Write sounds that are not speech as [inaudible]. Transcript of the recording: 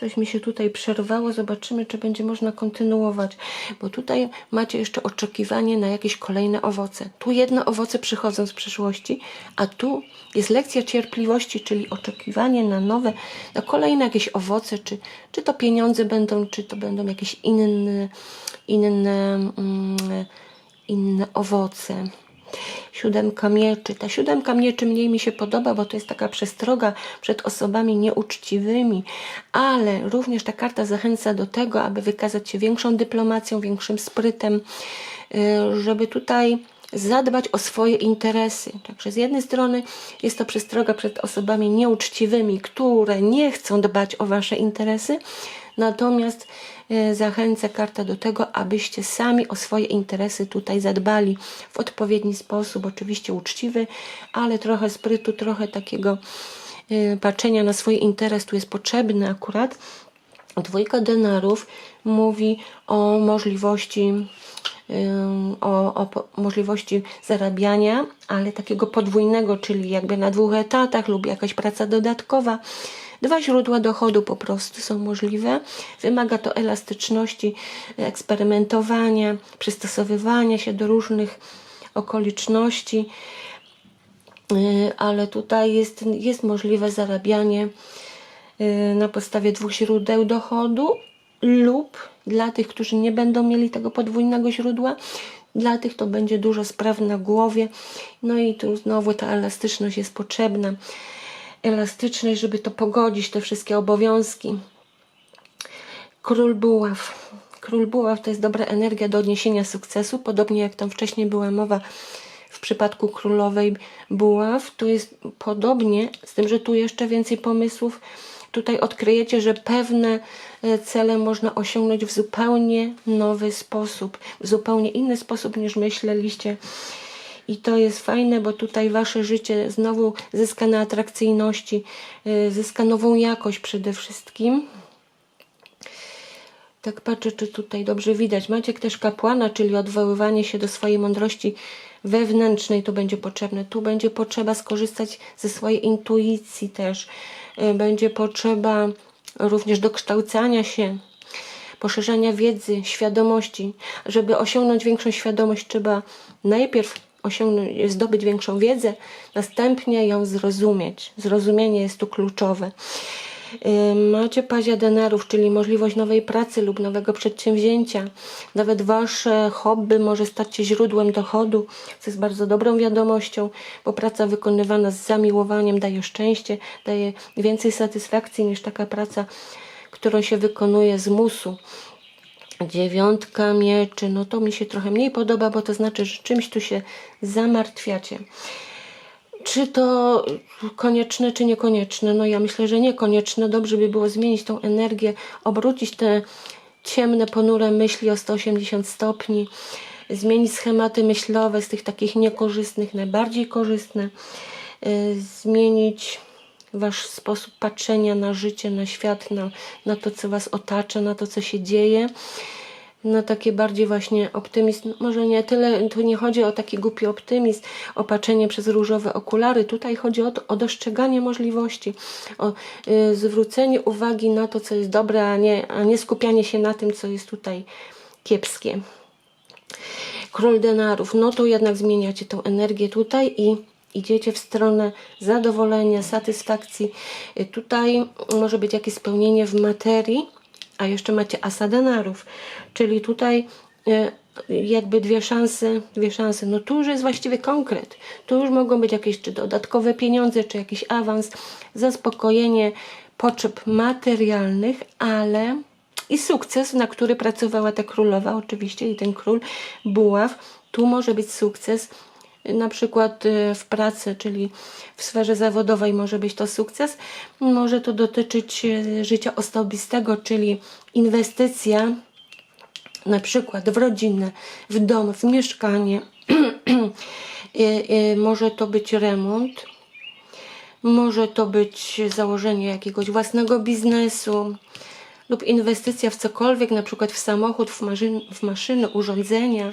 Coś mi się tutaj przerwało. Zobaczymy, czy będzie można kontynuować. Bo tutaj macie jeszcze oczekiwanie na jakieś kolejne owoce. Tu jedne owoce przychodzą z przyszłości, a tu jest lekcja cierpliwości, czyli oczekiwanie na nowe, na kolejne jakieś owoce, czy, czy to pieniądze będą, czy to będą jakieś inne, inne, mm, inne owoce. Siódemka mieczy. Ta siódemka mieczy mniej mi się podoba, bo to jest taka przestroga przed osobami nieuczciwymi, ale również ta karta zachęca do tego, aby wykazać się większą dyplomacją, większym sprytem, y, żeby tutaj zadbać o swoje interesy. Także z jednej strony jest to przestroga przed osobami nieuczciwymi, które nie chcą dbać o wasze interesy, natomiast e, zachęca karta do tego, abyście sami o swoje interesy tutaj zadbali w odpowiedni sposób, oczywiście uczciwy, ale trochę sprytu, trochę takiego e, patrzenia na swój interes tu jest potrzebny akurat. Dwójka denarów mówi o możliwości o, o możliwości zarabiania, ale takiego podwójnego, czyli jakby na dwóch etatach lub jakaś praca dodatkowa. Dwa źródła dochodu po prostu są możliwe. Wymaga to elastyczności, eksperymentowania, przystosowywania się do różnych okoliczności, Yy, ale tutaj jest, jest możliwe zarabianie yy, na podstawie dwóch źródeł dochodu lub dla tych, którzy nie będą mieli tego podwójnego źródła, dla tych to będzie dużo spraw na głowie. No i tu znowu ta elastyczność jest potrzebna. Elastyczność, żeby to pogodzić, te wszystkie obowiązki. Król Buław. Król Buław to jest dobra energia do odniesienia sukcesu, podobnie jak tam wcześniej była mowa w przypadku królowej Buław. Tu jest podobnie, z tym, że tu jeszcze więcej pomysłów. Tutaj odkryjecie, że pewne e, cele można osiągnąć w zupełnie nowy sposób, w zupełnie inny sposób niż myśleliście. I to jest fajne, bo tutaj wasze życie znowu zyska na atrakcyjności, e, zyska nową jakość przede wszystkim. Tak patrzę, czy tutaj dobrze widać. Macie też kapłana, czyli odwoływanie się do swojej mądrości wewnętrznej. Tu będzie potrzebne. Tu będzie potrzeba skorzystać ze swojej intuicji też. Y, Będzie potrzeba również dokształcania się, poszerzania wiedzy, świadomości. Żeby osiągnąć większą świadomość, trzeba najpierw osiągnąć, zdobyć większą wiedzę, następnie ją zrozumieć. Zrozumienie jest tu kluczowe. Macie pazia denarów, czyli możliwość nowej pracy lub nowego przedsięwzięcia. Nawet wasze hobby może stać się źródłem dochodu, co jest bardzo dobrą wiadomością, bo praca wykonywana z zamiłowaniem daje szczęście, daje więcej satysfakcji niż taka praca, którą się wykonuje z musu. Dziewiątka mieczy, no to mi się trochę mniej podoba, bo to znaczy, że czymś tu się zamartwiacie. Czy to konieczne, czy niekonieczne? No ja myślę, że niekonieczne. Dobrze by było zmienić tą energię, obrócić te ciemne, ponure myśli o 180 stopni, zmienić schematy myślowe z tych takich niekorzystnych, najbardziej korzystne, y, zmienić wasz sposób patrzenia na życie, na świat, na, na to, co was otacza, na to, co się dzieje na takie bardziej właśnie optymizm. Może nie tyle, tu nie chodzi o taki głupi optymizm, o patrzenie przez różowe okulary. Tutaj chodzi o, to, o dostrzeganie możliwości, o y, zwrócenie uwagi na to, co jest dobre, a nie, a nie skupianie się na tym, co jest tutaj kiepskie. Król denarów, no to jednak zmieniacie tą energię tutaj i idziecie w stronę zadowolenia, satysfakcji. Y, Tutaj może być jakieś spełnienie w materii, a jeszcze macie asa denarów, czyli tutaj e, jakby dwie szanse, dwie szanse. No tu już jest właściwie konkret. Tu już mogą być jakieś czy dodatkowe pieniądze, czy jakiś awans, zaspokojenie potrzeb materialnych, ale i sukces, na który pracowała ta królowa oczywiście i ten król Buław. Tu może być sukces na przykład y, w pracy, czyli w sferze zawodowej może być to sukces. Może to dotyczyć y, życia osobistego, czyli inwestycja na przykład w rodzinę, w dom, w mieszkanie. [clears throat] Y, może to być remont, może to być założenie jakiegoś własnego biznesu lub inwestycja w cokolwiek, na przykład w samochód, w, maszyn, w maszyny, urządzenia.